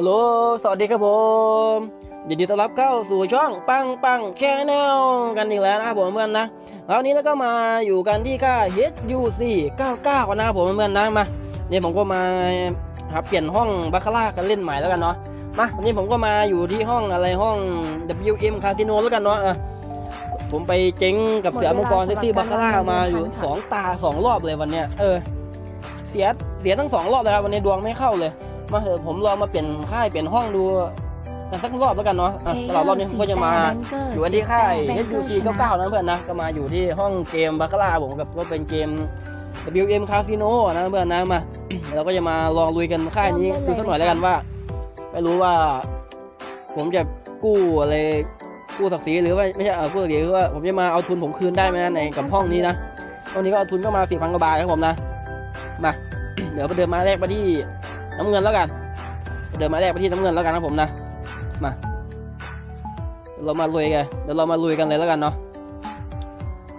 ฮัลโหล สวัสดีครับผมยินดีต้อนรับเข้าสู่ช่องปังปังแคแนลกันอีกแล้วนะครับผมเพื่อนนะแล้ววันนี้แล้วก็มาอยู่กันที่ค่าย HUC 99นะครับผมเพื่อนนะมาเนี่ยผมก็มาหาเปลี่ยนห้องบาคาร่ากันเล่นใหม่แล้วกันเนาะ มาวันนี้ผมก็มาอยู่ที่ห้องอะไรห้อง WM Casino แล้วกันเนาะอะผมไปเจ๊งกับเสือมังกรเซ็กซี่บาคาร่ามาอยู่สองตาสองรอบเลยวันเนี้ยเออ เสียเสียทั้งสองรอบเลยครับวันนี้ดวงไม่เข้าเลย มาเถอะผมลองมาเปลี่ยนค่ายเปลี่ยนห้องดูกันสักรอบแล้วกันเนาะอะตลอดรอบนี้ผมก็จะมาอยู่กันที่ค่าย HUC 99นะเพื่อนนะ ก็มาอยู่ที่ห้องเกมบาคาร่าผมกับก็เป็นเกม WM Casino นะเพื่อนนะมาเราก็จะมาลองลุยกันค่ายนี้ดูสักหน่อยแล้วกันว่า ไม่รู้ว่า ผมจะกู้อะไรกู้ศักดิ์ศรีหรือว่าไม่ใช่เออกู้ศักดิ์ศรีคือว่าผมจะมาเอาทุนผมคืนได้ไหมนะในกับห้องนี้นะห้องนี้ก็เอาทุนก็มาสี่พันกว่าบาทครับผมนะมาเดี๋ยวไปเดินมาแรกไปที่ น้ำเงินแล้วกันไปเดินมาแรกไปที่น้ำเงินแล้วกันนะผมนะมาเดี๋ยวเรามาลุยกันเดี๋ยวเรามาลุยกันเลยแล้วกันเนาะ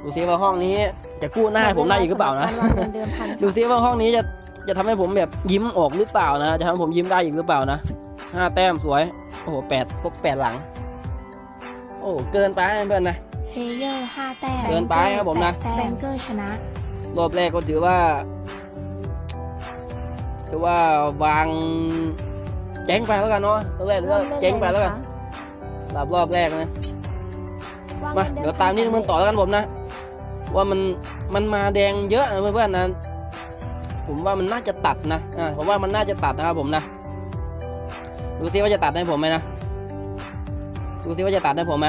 ดูซิว่าห้องนี้จะกู้หน้าให้ผมได้อีกหรือเปล่านะ ดูซิว่าห้องนี้จะจะทำให้ผมแบบยิ้มออกหรือเปล่านะ จะทำให้ผมยิ้มได้อีกหรือเปล่านะห้าแต้มสวย โอ้โหแปดพบแปดหลัง โอ้เกินไปเพื่อนนะเพลเยอร์ห้าแต้มเกินไปครับผมนะแบงเกอร์ชนะรอบแรกก็ถือว่า ถือว่าวางเจ๊งไปแล้วกันเนาะรอบแรกถือว่าเจ๊งไปแล้วกันสำหรับรอบแรกนะมาเดี๋ยวตามที่มันต่อแล้วกันผมนะ ว่ามันมันมาแดงเยอะนะเพื่อนๆนะผมว่ามันน่าจะตัดนะอ่าผมว่ามันน่าจะตัดนะครับผมนะดูซิว่าจะตัดให้ผมไหมนะดูซิว่าจะตัดให้ผมไหม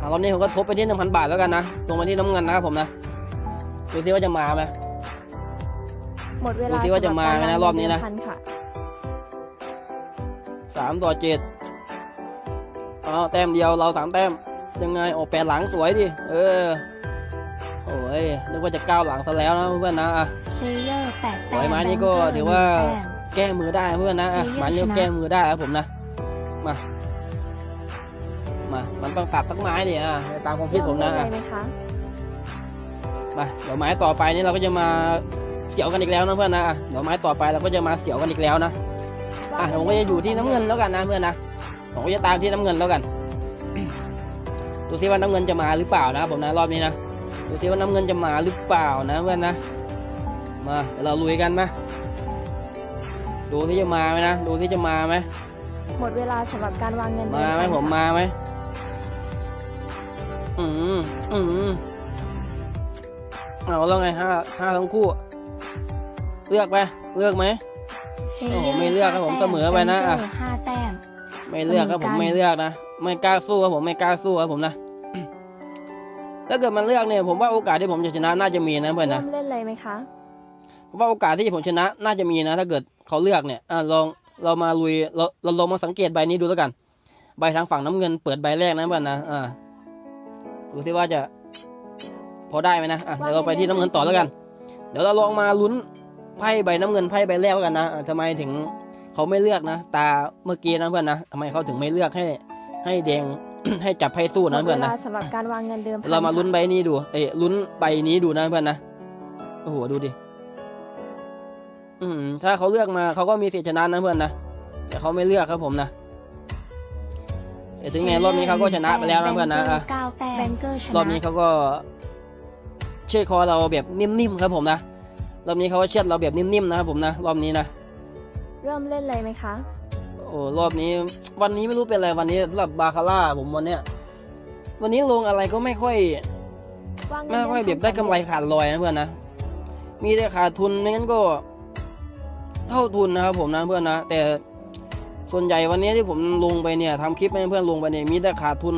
อ่ารอบนี้ผมก็ทบไปที่หนึ่งพันบาทแล้วกันนะลงมาที่น้ำเงินนะครับผมนะดูซิว่าจะมาไหม หมดเวดูลาสิว่าจะมาไหมนะรอบนี้นะพัค่ะสามต่อเจ็ดอ๋อแต้มเดียวเราสามแต้ม ยังไงโอ้แปดหลังสวยดิ เออ โอ้ย นึกว่าจะก้าวหลังซะแล้วนะเพื่อนนะอะเพลเยอร์แปดสแต้วยมไม้นี่ก็แบงเกอร์ถือว่าหนึ่งแต้มแก้มือได้เพื่อนนะอะเฮ้ยมันนี่ชนะแก้มือได้แล้วผมนะ มา มา มันต้องตัดสักไม้ดิอะตามความคิดผมนะเริ่อะเลยไหมคะมา เดี๋ยวไม้ต่อไปนี่เราก็จะมา เสียวกันอีกแล้วนะเพื่อนนะอะเดี๋ยวไม้ต่อไปเราก็จะมาเสียวกันอีกแล้วนะอะผมก็จะอยู่ที่น้ำเงินแล้วกันนะเพื่อนนะผมก็จะตามที่น้ำเงินแล้วกันดูซิว่าน้ำเงินจะมาหรือเปล่านะครับผมนะรอบนี้นะดูซิว่าน้ำเงินจะมาหรือเปล่านะเพื่อนนะมาเดี๋ยวเราลุยกันมาดูที่จะมาไหมนะดูที่จะมาไหมหมดเวลาสำหรับการวางเงินมาไหมเดิผมพันค่ะมาไหมอืมอืมเอาแล้วไงห้าห้าทั้งคู่ เลือกไปเลือกไหมเพลโอ้โหยร์ไม่เลือกครับผมเสมอไปนะอะแบงเกอร์ห้าแต้ม ไม่เลือกครับผมเสมอกันไม่เลือกนะไม่กล้าสู้ครับผมไม่กล้าสู้ครับผมนะถ้าเกิดมันเลือกเนี่ยผมว่าโอกาสที่ผมจะชนะน่าจะมีนะเพื่อนเริ่นะมเล่นเลยไหมคะผมว่าโอกาสที่ผมชนะน่าจะมีนะ ถ้าเกิดเขาเลือกเนี่ยอะลองเรามาลุยเราเราลองมาสังเกตใบนี้ดูแล้วกัน ใบทางฝั่งน้ำเงินเปิดใบแรกนะเพื่อนนะอ่าดูซิว่าจะ พอได้ไหมนะอะเดี๋ยวเราไปที่น้ำเงินต่อแล้วกัน เดี๋ยวเราลองมาลุ้น ไพ่ใบน้ำเงินไพ่ใบแรกแล้วกันนะอะทำไมถึงเขาไม่เลือกนะ ตาเมื่อกี้นะเพื่อนนะทำไมเขาถึงไม่เลือกให้ ให้แดงให้จับไพ่สู้หมนะดเวเพื่อนลานะสำหรับการวางเงินเดิมพันเรามาลุ้นค่ะใบนี้ดู เอ้ยลุ้นใบนี้ดูนะเพื่อนนะโอ้โหดูดิอืมถ้าเขาเลือกมาเขาก็มีสิทธิชนะนะเพื่อนนะแต่เขาไม่เลือกครับผมนะแต่ถึงไงรอบนี้เขาก็ชนะไปแล้วนะเพื่อนนะอะเก้าแต้มแบงเกอร์ชนะรอบนี้เขาก็เชือดคอเราแบบนิ่มๆครับผมนะ รอบนี้เขาก็เชือดเราแบบนิ่มๆนะครับผมนะรอบนี้นะเริ่มเล่นเลยไหมคะ โอ้รอบนี้ วันนี้ไม่รู้เป็นอะไรวันนี้สำหรับบาคาร่าผมวันเนี้ยวันนี้ลงอะไรก็ไม่ค่อยวางเงินไม่ค่อยแบบได้กำไรขาดลอยนะเพื่อนนะมีแต่ขาดทุนไม่งั้นก็ เท่าทุนนะครับผมนะเพื่อนนะแต่ส่วนใหญ่วันนี้ที่ผมลงไปเนี่ยทำคลิปให้เพื่อนลงไปเนี่ยมีแต่ขาดทุน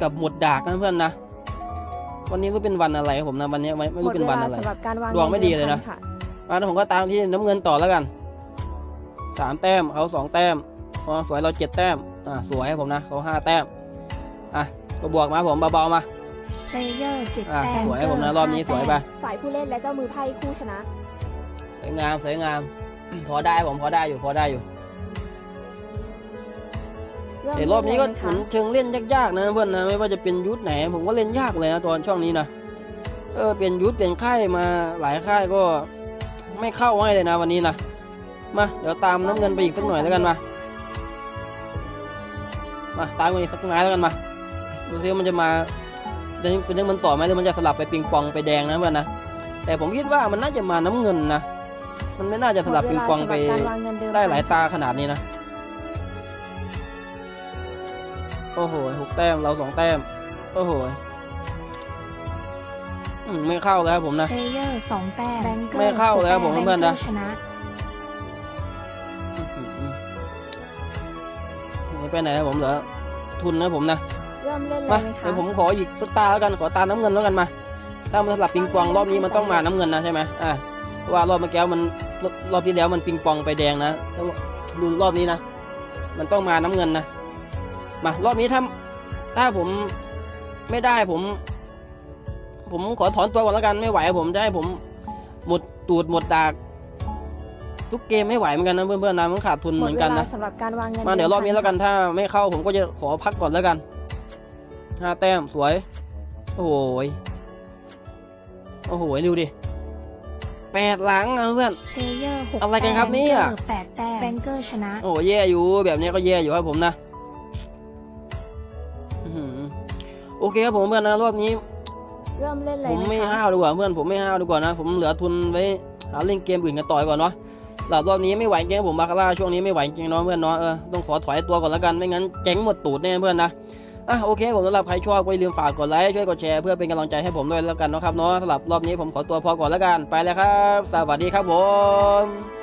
กับหมดดากนะเพื่อนนะ วันนี้รู้เป็นวันอะไรครับผมนะวันนี้ไม่ไม่รู้เป็นวันอะไร หมดวลาสำหรับการวางดวงไม่ดีเลยนะงิพัค่อะแล้วผมก็ตามที่น้ำเงินต่อแล้วกันสามแต้มเขาสองแต้มอ๋อสวยเราเจ็ดแต้มอ่าสวยให้ผมนะเขาห้าแต้มอะก็บวกมาผมเบาๆมา เพลเยอร์เจ็ดอะแต้มสวยให้ผมนะรอบนี้สวยไปสายผู้เล่นและเจ้ามือไพ่คู่ชนะ สวยงามสวยงาม พอได้ผมพอได้อยู่พอได้อยู่ แต่รอบนี้ก็เล่เหเลยมือนไหคะเชิงเล่นยากๆนะเพื่อนนะไม่ว่าจะเป็นยุทธไหน ผมก็เล่นยากเลยนะตอนช่วงนี้นะเออเปลี่ยนยุทธเปลี่ยนค่ายมาหลายค่ายก็ไม่เข้าให้เลยนะวันนี้นะมาเดี๋ยวตามน้ำเงินไปอีกสักหน่อยแล้วกันมามาตามกันอีกสักไม้แล้วกันมาดูซิว่ามันจะมาเป็นเป็นเรื่องมันต่อไหมหรือมันจะสลับไปปิงปองไปแดงนะเพื่อนนะแต่ผมคิดว่ามันน่าจะมาน้ำเงินนะมันไม่น่าจะสลับปิงปองไปหมดเวลาสำหรับการวางเงินเดิมได้หลายพันตาขนาดนี้นะ โอ้โหหกแต้มเราสองแต้ม โอ้โหอืมไม่เข้าแล้วครับผมนะเพลเยอร์สองแต้มแบงเกอร์ไม่เข้าแล้วผมเพื่อนๆนะแบงกร์ชนะอื้อหือไม่ไปไหนนะผมเหลือทุนนะผมนะเริ่มเล่นเลยมาไหมคะเดี๋ยวผมขออีกสักตาแล้วกันขอตาน้ำเงินแล้วกันมา ถ้ามันสลับปิงปองรอบนี้มันต้องมาน้ำเงินนะใช่ไหมอ่าเพราะว่ารอบเมื่อกี้มันรอบรอบที่แล้วมันปิงปองไปแดงนะแล้วดูรอบนี้นะมันต้องมาน้ำเงินนะ มารอบนี้ถ้าถ้าผมไม่ได้ผม ผมขอถอนตัวก่อนแล้วกันไม่ไหวผมจะให้ผมหมดตูดหมดดากทุกเกมไม่ไหวเหมือนกันนะเพื่อนๆนะมันขาดทุนหเหมมืดอนเวกันลานะสำหรับการวางเงินมาเดี๋ยวรอบนี้แล้วกันดิมถ้าไม่เข้าผมก็จะขอพักก่อนแล้วกันห้าแต้มสวย โอ้โหยโอ้โหยดูดิแปดหลังอะเพื่อนเพลเยอร์หกอะไรกันครับเนี่ยแบงกอร์แปดแต้มแบงเกอร์ชนะ โอ้โหแย่อยู่แบบนี้ก็แย่อยู่ครับผมนะ โอเคครับผมเพื่อนนะรอบนี้ เริ่มเล่นเลผยมไหมไม่คะห้าวดีกว่าเพื่อนผมไม่ห้าวดีกว่านะ ผมเหลือทุนไว้หาเล่นเกมอื่นกันต่อยก่อนเนาะหลับรอบนี้ไม่ไหวจริงผมบาคาร่าช่วงนี้ไม่ไหวจริงเนาะเพื่อนเนาะเออต้องขอถอยตัวก่อนแล้วกันไม่งั้นเจ๊งหมดตูดแน่เพื่อนนะอะโอเคผมสำหรับใครชอบก็อย่าลืมฝากกดไลค์ช่วยกดแชร์เพื่อเป็นกำลังใจให้ผมด้วยแล้วกันเนาะครับเนาะสำหรับรอบนี้ผมขอตัวพอก่อนแล้วกันไปแล้วครับ สวัสดีครับผม